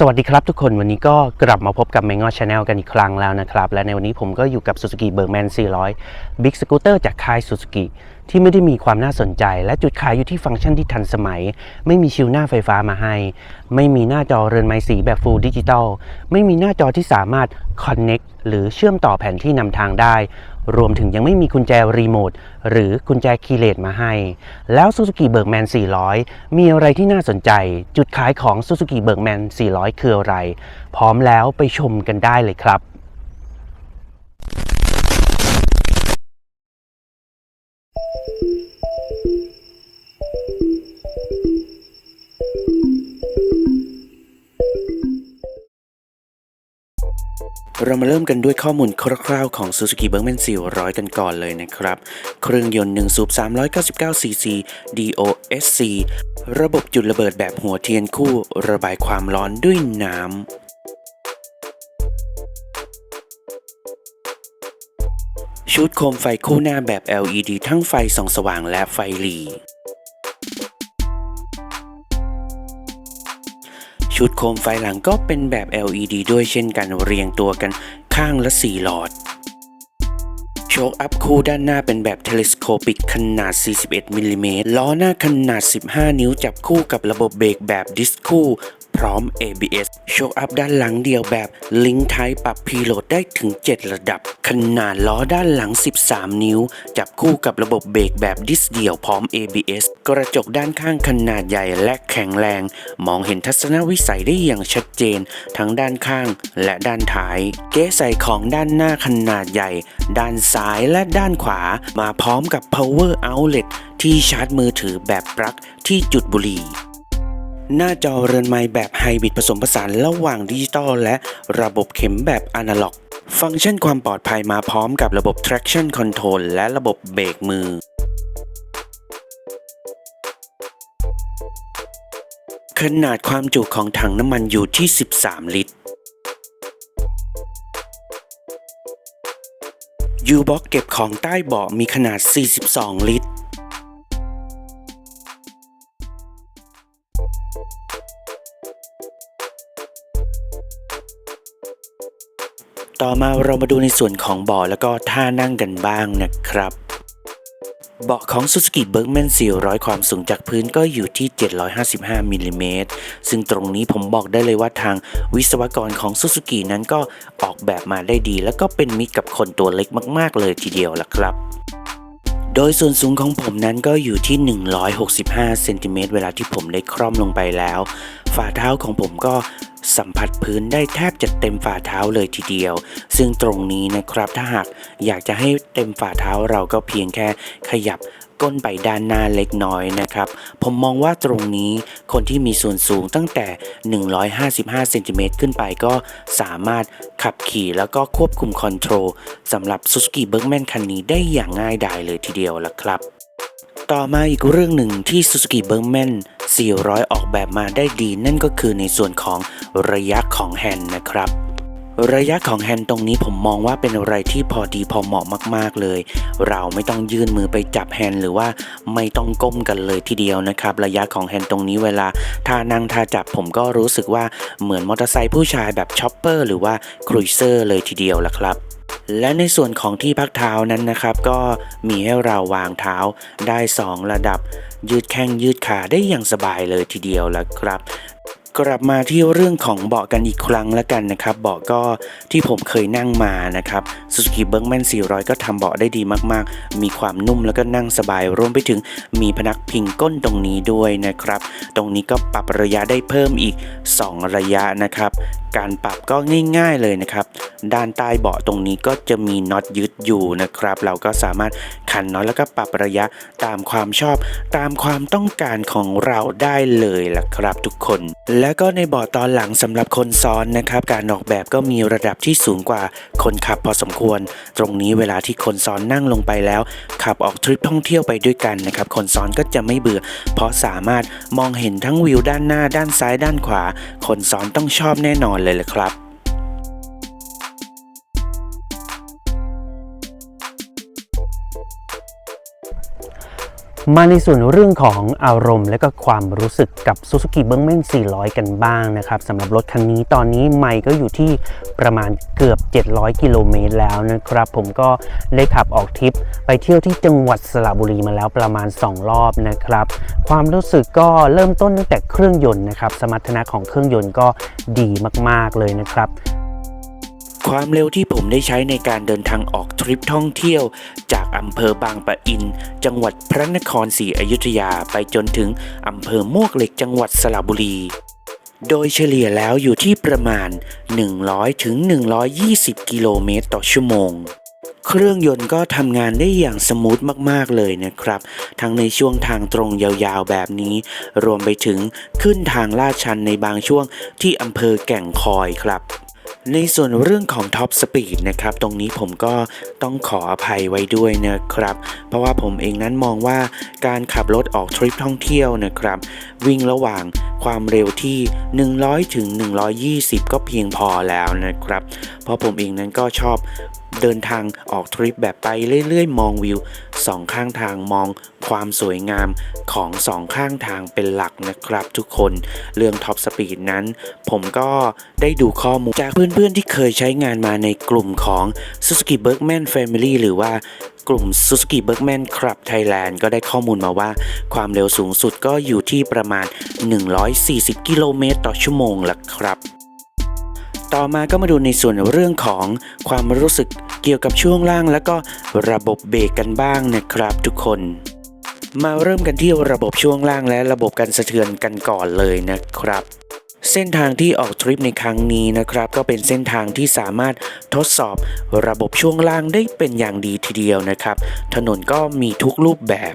สวัสดีครับทุกคนวันนี้ก็กลับมาพบกับเมงอชาแนลกันอีกครั้งแล้วนะครับ และในวันนี้ผมก็อยู่กับ Suzuki b e r m a n 400 Big Scooter จากค่าย Suzuki ที่ไม่ได้มีความน่าสนใจ และจุดขายอยู่ที่ฟังก์ชันที่ทันสมัย ไม่มีชิลหน้าไฟฟ้ามาให้ ไม่มีหน้าจอเรือนไม้สีแบบ Full Digital ไม่มีหน้าจอที่สามารถ Connect หรือเชื่อมต่อแผนที่นำทางได้ รวมถึงยังไม่มีกุญแจรีโมทหรือกุญแจคีย์เลสมาให้ แล้ว Suzuki Bergman 400 มีอะไรที่น่าสนใจ จุดขายของ Suzuki Bergman 400 คืออะไร พร้อมแล้วไปชมกันได้เลยครับ เรามาเริ่มกันด้วยข้อมูลคร่าวๆของ Suzuki Bergman 400 กันก่อนเลยนะครับ เครื่องยนต์1สูบ 399cc DOSC ระบบจุดระเบิดแบบหัวเทียนคู่ ระบายความร้อนด้วยน้ำชุดโคมไฟคู่หน้าแบบ LED ทั้งไฟส่องสว่างและไฟหลี ชุดโคมไฟหลังก็เป็นแบบ LED ด้วยเช่นกันเรียงตัวกันข้างละ4หลอด โชคอัพคู่ด้านหน้าเป็นแบบเทเลสโคปิกขนาด 41มิลลิเมตรล้อหน้าขนาด 15 นิ้วจับคู่กับระบบเบรกแบบดิสคู่ พร้อม ABS โชคอัพด้านหลังเดียวแบบลิง k ์ไทปรับพีโหลดได้ถึง 7 ระดับ ขนาดล้อด้านหลัง 13 นิ้ว จับคู่กับระบบเบรกแบบดิสเดี่ยวพร้อม ABS กระจกด้านข้างขนาดใหญ่และแข็งแรง มองเห็นทัศนวิสัยได้อย่างชัดเจน ทั้งด้านข้างและด้านท้าย เก๊ใส่ของด้านหน้าขนาดใหญ่ ด้านซ้ายและด้านขวา มาพร้อมกับ power outlet ที่ชาร์จมือถือแบบปลั๊กที่จุดบุหรี่ หน้าจอเรือนไม้แบบไฮบริดผสมผสานระหว่างดิจิตอลและระบบเข็มแบบอนาล็อก ฟังก์ชันความปลอดภัยมาพร้อมกับระบบ traction control และระบบเบรกมือ ขนาดความจุของถังน้ำมันอยู่ที่ 13 ลิตรยูบ็อกเก็บของใต้เบาะมีขนาด 42 ลิตร ต่อมาเรามาดูในส่วนของเบาะแล้วก็ท่านั่งกันบ้างนะครับ เบาะของ Suzuki Bergman 400 ความสูงจากพื้นก็อยู่ที่ 755มิลลิเมตรซึ่งตรงนี้ผมบอกได้เลยว่าทางวิศวกรของ Suzuki นั้นก็ออกแบบมาได้ดี แล้วก็เป็นมิตรกับคนตัวเล็กมากๆเลยทีเดียวล่ะครับโดยส่วนสูงของผมนั้นก็อยู่ที่ 165 เซนติเมตรเวลาที่ผมได้คร่อมลงไปแล้วฝ่าเท้าของผมก็สัมผัสพื้นได้แทบจะเต็มฝ่าเท้าเลยทีเดียว ซึ่งตรงนี้นะครับถ้าหากอยากจะให้เต็มฝ่าเท้าเราก็เพียงแค่ขยับก้นไปด้านหน้าเล็กน้อยนะครับ ผมมองว่าตรงนี้คนที่มีส่วนสูงตั้งแต่ 155 เซนติเมตรขึ้นไปก็สามารถขับขี่แล้วก็ควบคุมคอนโทรลสำหรับ Suzuki Bergman คันนี้ได้อย่างง่ายดายเลยทีเดียวละครับ ต่อมาอีกเรื่องหนึ่งที่ Suzuki b e r m a n 400 ออกแบบมาได้ดี นั่นก็คือในส่วนของระยะของแฮนด์นะครับระยะของแฮนด์ตรงนี้ผมมองว่าเป็นอะไรที่พอดีพอเหมาะมากๆเลย เราไม่ต้องยื่นมือไปจับแฮนด์หรือว่าไม่ต้องก้มกันเลยทีเดียวนะครับ ระยะของแฮนด์ตรงนี้เวลาท่านั่งท่าจับผมก็รู้สึกว่าเหมือนมอเตอร์ไซค์ผู้ชายแบบช็อปเปอร์หรือว่าครูเซอร์เลยทีเดียวละครับ และในส่วนของที่พักเท้านั้นนะครับ ก็มีให้เราวางเท้าได้ 2 ระดับ ยืดแข้งยืดขาได้อย่างสบายเลยทีเดียวแล้วครับกลับมาที่เรื่องของเบาะกันอีกครั้งแล้วกันนะครับ เบาะก็ที่ผมเคยนั่งมานะครับ Suzuki Bergman 400 ก็ทำเบาะได้ดีมากๆ มีความนุ่มแล้วก็นั่งสบาย รวมไปถึงมีพนักพิงก้นตรงนี้ด้วยนะครับ ตรงนี้ก็ปรับระยะได้เพิ่มอีก 2 ระยะนะครับการปรับก็ง่าย ๆเลยนะครับ ด้านใต้เบาะตรงนี้ก็จะมีน็อตยึดอยู่นะครับ เราก็สามารถขันน็อตแล้วก็ปรับระยะตามความชอบ ตามความต้องการของเราได้เลยล่ะครับทุกคน แล้วก็ในเบาะตอนหลังสำหรับคนซ้อนนะครับ การออกแบบก็มีระดับที่สูงกว่าคนขับพอสมควร ตรงนี้เวลาที่คนซ้อนนั่งลงไปแล้ว ขับออกทริปท่องเที่ยวไปด้วยกันนะครับ คนซ้อนก็จะไม่เบื่อ เพราะสามารถมองเห็นทั้งวิวด้านหน้าด้านซ้ายด้านขวา คนซ้อนต้องชอบแน่นอนเลยเละครับ มาในส่วนเรื่องของอารมณ์ และก็ความรู้สึกกับ Suzuki b e r m a n 400 กันบ้างนะครับสำหรับรถคันนี้ตอนนี้ไม่ก็อยู่ที่ประมาณเกือบ 700 กิโลเมตรแล้วนะครับ ผมก็ได้ขับออกทริปไปเที่ยวที่จังหวัดสระบุรีมาแล้วประมาณ 2 รอบนะครับ ความรู้สึกก็เริ่มต้นตั้งแต่เครื่องยนต์นะครับ สมรรถนะของเครื่องยนต์ก็ดีมาก ๆ เลยนะครับ ความเร็วที่ผมได้ใช้ในการเดินทางออกทริปท่องเที่ยว จากอำเภอบางปะอิน จังหวัดพระนครศรีอยุธยาไปจนถึงอำเภอมวกเหล็กจังหวัดสระบุรี โดยเฉลี่ยแล้วอยู่ที่ประมาณ 100ถึง120 กิโลเมตรต่อชั่วโมง เครื่องยนต์ก็ทำงานได้อย่างสมูทมากๆเลยนะครับ ทั้งในช่วงทางตรงยาวๆแบบนี้ รวมไปถึงขึ้นทางลาดชันในบางช่วงที่อำเภอแก่งคอยครับ ในส่วนเรื่องของท็อปสปีดนะครับ ตรงนี้ผมก็ต้องขออภัยไว้ด้วยนะครับ เพราะว่าผมเองนั้นมองว่าการขับรถออกทริปท่องเที่ยวนะครับ วิ่งระหว่างความเร็วที่ 100 ถึง 120 ก็เพียงพอแล้วนะครับ เพราะผมเองนั้นก็ชอบ เดินทางออกทริปแบบไปเรื่อยๆ มองวิวสองข้างทางมองความสวยงามของสองข้างทางเป็นหลักนะครับทุกคนเรื่องท็อปสปีดนั้น ผมก็ได้ดูข้อมูลจากเพื่อนๆที่เคยใช้งานมาในกลุ่มของ Suzuki Bergman Family หรือว่ากลุ่ม Suzuki Bergman Club Thailand ก็ได้ข้อมูลมาว่า ความเร็วสูงสุดก็อยู่ที่ประมาณ 140 กิโลเมตรต่อชั่วโมงละครับ ต่อมาก็มาดูในส่วนเรื่องของความรู้สึกเกี่ยวกับช่วงล่าง และก็ระบบเบรกกันบ้างนะครับทุกคน มาเริ่มกันที่ระบบช่วงล่างและระบบการสะเทือนกันก่อนเลยนะครับ เส้นทางที่ออกทริปในครั้งนี้นะครับ ก็เป็นเส้นทางที่สามารถทดสอบระบบช่วงล่างได้เป็นอย่างดีทีเดียวนะครับ ถนนก็มีทุกรูปแบบ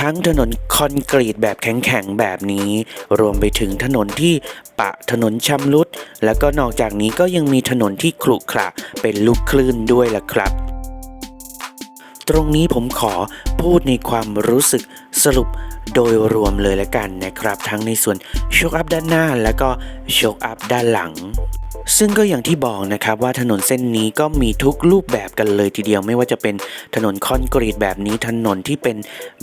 ทั้งถนนคอนกรีตแบบแข็งๆแบบนี้ รวมไปถึงถนนที่ปะถนนชำรุด แล้วก็นอกจากนี้ก็ยังมีถนนที่ขรุขระเป็นลูกคลื่นด้วยล่ะครับ ตรงนี้ผมขอพูดในความรู้สึกสรุปโดยรวมเลยละกันนะครับ ทั้งในส่วนโชคอัพด้านหน้า และก็โชคอัพด้านหลัง ซึ่งก็อย่างที่บอกนะครับว่าถนนเส้นนี้ก็มีทุกรูปแบบกันเลยทีเดียวไม่ว่าจะเป็นถนนคอนกรีตแบบนี้ถนนที่เป็น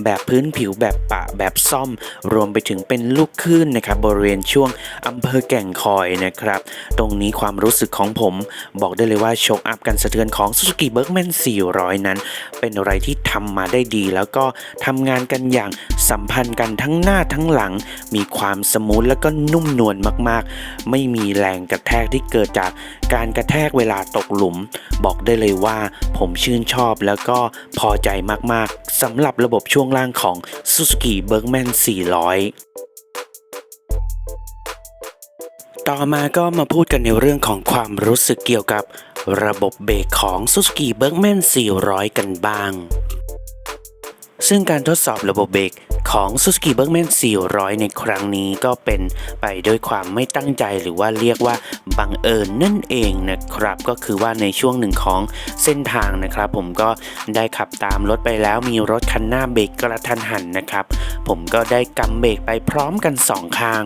แบบพื้นผิวแบบปะแบบซ่อม รวมไปถึงเป็นลูกคลื่นนะครับบริเวณช่วงอำเภอแก่งคอยนะครับ ตรงนี้ความรู้สึกของผม บอกได้เลยว่าโชคอัพกันสะเทือนของ Suzuki Bergman 400 นั้น เป็นอะไรที่ทำมาได้ดี แล้วก็ทำงานกันอย่างสัมพันธ์กันทั้งหน้าทั้งหลัง มีความสมูทแล้วก็นุ่มนวลมากๆ ไม่มีแรงกระแทกที่เกิดจากการกระแทกเวลาตกหลุม บอกได้เลยว่าผมชื่นชอบแล้วก็พอใจมากๆสำหรับระบบช่วงล่างของ Suzuki Bergman 400ต่อมาก็มาพูดกันในเรื่องของความรู้สึกเกี่ยวกับระบบเบรกของ Suzuki Bergman 400 กันบ้าง ซึ่งการทดสอบระบบเบรก ของ Suzuki Bergman 400 ในครั้งนี้ก็เป็นไปด้วยความไม่ตั้งใจหรือว่าเรียกว่าบังเอิญนั่นเองนะครับ ก็คือว่าในช่วงหนึ่งของเส้นทางนะครับ ผมก็ได้ขับตามรถไปแล้วมีรถคันหน้าเบรกกระทันหันนะครับ ผมก็ได้กำเบรกไปพร้อมกันสองข้าง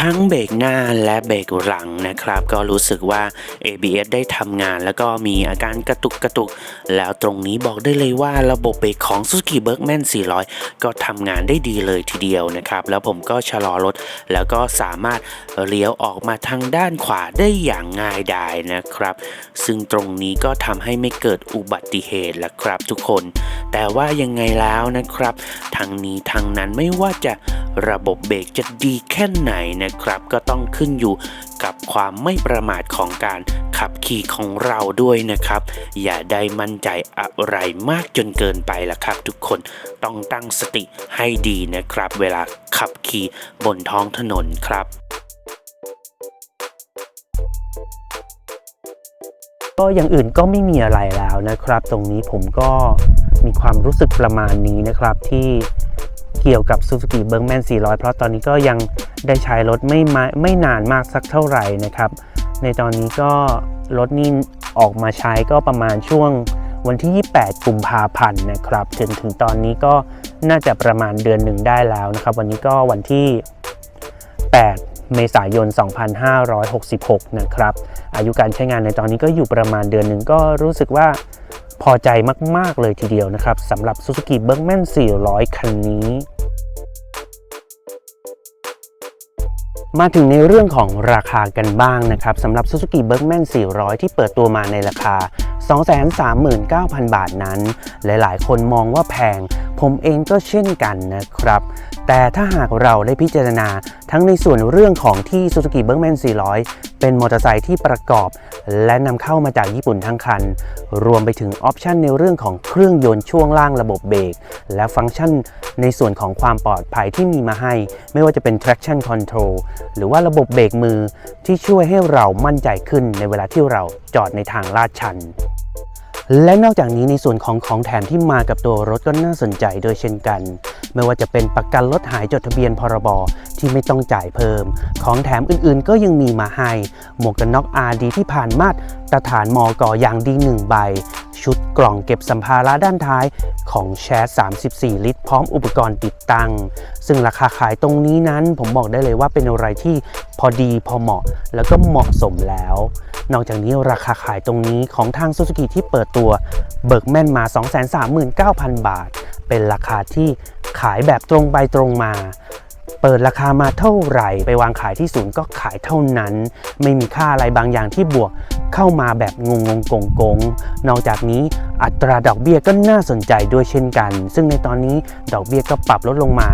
ทั้งเบรกหน้าและเบรกหลังนะครับ ก็รู้สึกว่า ABS ได้ทำงานแล้วก็มีอาการกระตุกกระตุก แล้วตรงนี้บอกได้เลยว่าระบบเบรกของ Suzuki Bergman 400 ก็ทำงานได้ดีเลยทีเดียวนะครับ แล้วผมก็ชะลอรถ แล้วก็สามารถเลี้ยวออกมาทางด้านขวาได้อย่างง่ายดายนะครับ ซึ่งตรงนี้ก็ทำให้ไม่เกิดอุบัติเหตุละครับทุกคน แต่ว่ายังไงแล้วนะครับทางนี้ทางนั้นไม่ว่าจะระบบเบรกจะดีแค่ไหนนะครับ ก็ต้องขึ้นอยู่กับความไม่ประมาทของการขับขี่ของเราด้วยนะครับ อย่าได้มั่นใจอะไรมากจนเกินไปละครับ ทุกคนต้องตั้งสติให้ดีนะครับ เวลาขับขี่บนท้องถนนครับก็อย่างอื่นก็ไม่มีอะไรแล้วนะครับ ตรงนี้ผมก็มีความรู้สึกประมาณนี้นะครับที่เกี่ยวกับ Suzuki Bergman 400 เพราะตอนนี้ก็ยัง ได้ใช้รถไม่มาไม่นานมากสักเท่าไหร่นะครับ ในตอนนี้ก็รถนี่ออกมาใช้ก็ประมาณช่วงวันที่ 28 กุมภาพันธ์นะครับ จนถึงตอนนี้ก็น่าจะประมาณเดือนหนึ่งได้แล้วนะครับ วันนี้ก็วันที่ 8 เมษายน 2566 นะครับ อายุการใช้งานในตอนนี้ก็อยู่ประมาณเดือนหนึ่งก็รู้สึกว่าพอใจมาก ๆ เลยทีเดียวนะครับสำหรับ Suzuki Bergman 400 คันนี้ มาถึงในเรื่องของราคากันบ้างนะครับสำหรับ Suzuki Bergman 400 ที่เปิดตัวมาในราคา 239,000 บาทนั้น หลายๆ คนมองว่าแพง ผมเองก็เช่นกันนะครับ แต่ถ้าหากเราได้พิจารณาทั้งในส่วนเรื่องของที่ Suzuki Bergman 400 เป็นมอเตอร์ไซค์ที่ประกอบ และนำเข้ามาจากญี่ปุ่นทั้งคัน รวมไปถึงออปชันในเรื่องของเครื่องยนต์ช่วงล่างระบบเบรกและฟังก์ชันในส่วนของความปลอดภัยที่มีมาให้ ไม่ว่าจะเป็น traction control หรือว่าระบบเบรกมือที่ช่วยให้เรามั่นใจขึ้นในเวลาที่เราจอดในทางลาดชัน และนอกจากนี้ในส่วนของของแถมที่มากับตัวรถก็น่าสนใจโดยเช่นกัน ไม่ว่าจะเป็นประกันรถหายจดทะเบียนพรบที่ไม่ต้องจ่ายเพิ่ม ของแถมอื่นๆ ก็ยังมีมาให้ หมวกกันน็อก RD ที่ผ่านมาตรฐานมอกอย่างดีหนึ่งใบ ชุดกล่องเก็บสัมภาระด้านท้ายของแชส34 ลิตร พร้อมอุปกรณ์ติดตั้ง ซึ่งราคาขายตรงนี้นั้นผมบอกได้เลยว่าเป็นอะไรที่พอดีพอเหมาะแล้วก็เหมาะสมแล้ว นอกจากนี้ราคาขายตรงนี้ของทาง Suzuki ที่เปิดตัวเบิกแม่นมา 239,000 บาท เป็นราคาที่ขายแบบตรงไปตรงมาเปิดราคามาเท่าไหร่ ไปวางขายที่ศูนย์ก็ขายเท่านั้น ไม่มีค่าอะไรบางอย่างที่บวก เข้ามาแบบงงงงงกงนอกจากนี้อัตราดอกเบี้ยก็น่าสนใจด้วยเช่นกัน ซึ่งในตอนนี้ดอกเบี้ยก็ปรับลดลงมา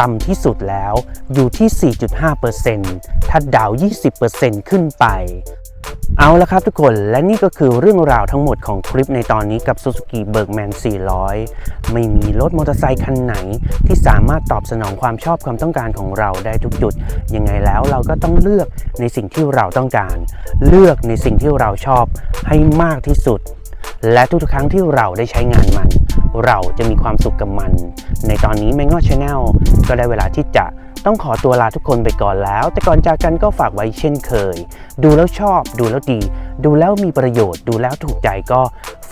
ต่ำที่สุดแล้วอยู่ที่ 4.5%ถ้าดาว 20%ขึ้นไป เอาละครับทุกคนและนี่ก็คือเรื่องราวทั้งหมดของคลิปในตอนนี้กับ Suzuki Bergman 400 ไม่มีรถมอเตอร์ไซคันไหน ที่สามารถตอบสนองความชอบความต้องการของเราได้ทุกจุด ยังไงแล้วเราก็ต้องเลือกในสิ่งที่เราต้องการ เลือกในสิ่งที่เราชอบให้มากที่สุด และทุกๆครั้งที่เราได้ใช้งานมัน เราจะมีความสุขกับมัน ในตอนนี้ m a n g o Channel ก็ได้เวลาที่จะ ต้องขอตัวลาทุกคนไปก่อนแล้ว แต่ก่อนจากกันก็ฝากไว้เช่นเคย ดูแล้วชอบ ดูแล้วดี ดูแล้วมีประโยชน์ ดูแล้วถูกใจก็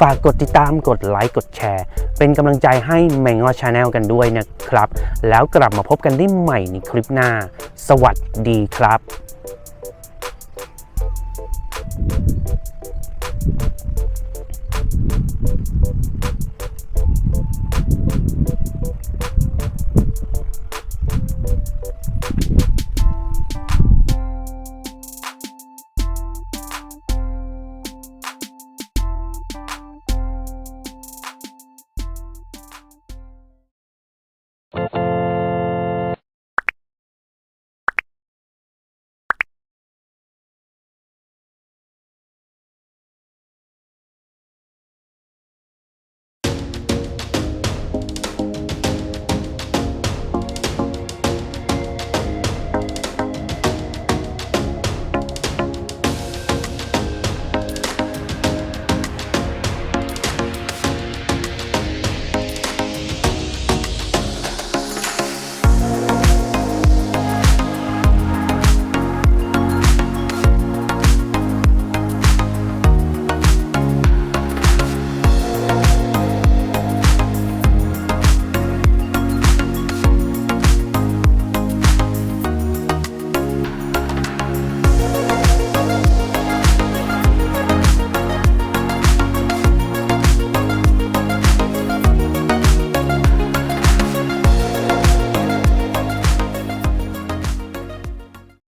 ฝากกดติดตามกดไลค์กดแชร์ เป็นกำลังใจให้แมงอชาแนลกันด้วยนะครับ แล้วกลับมาพบกันได้ใหม่ในคลิปหน้า สวัสดีครับうん。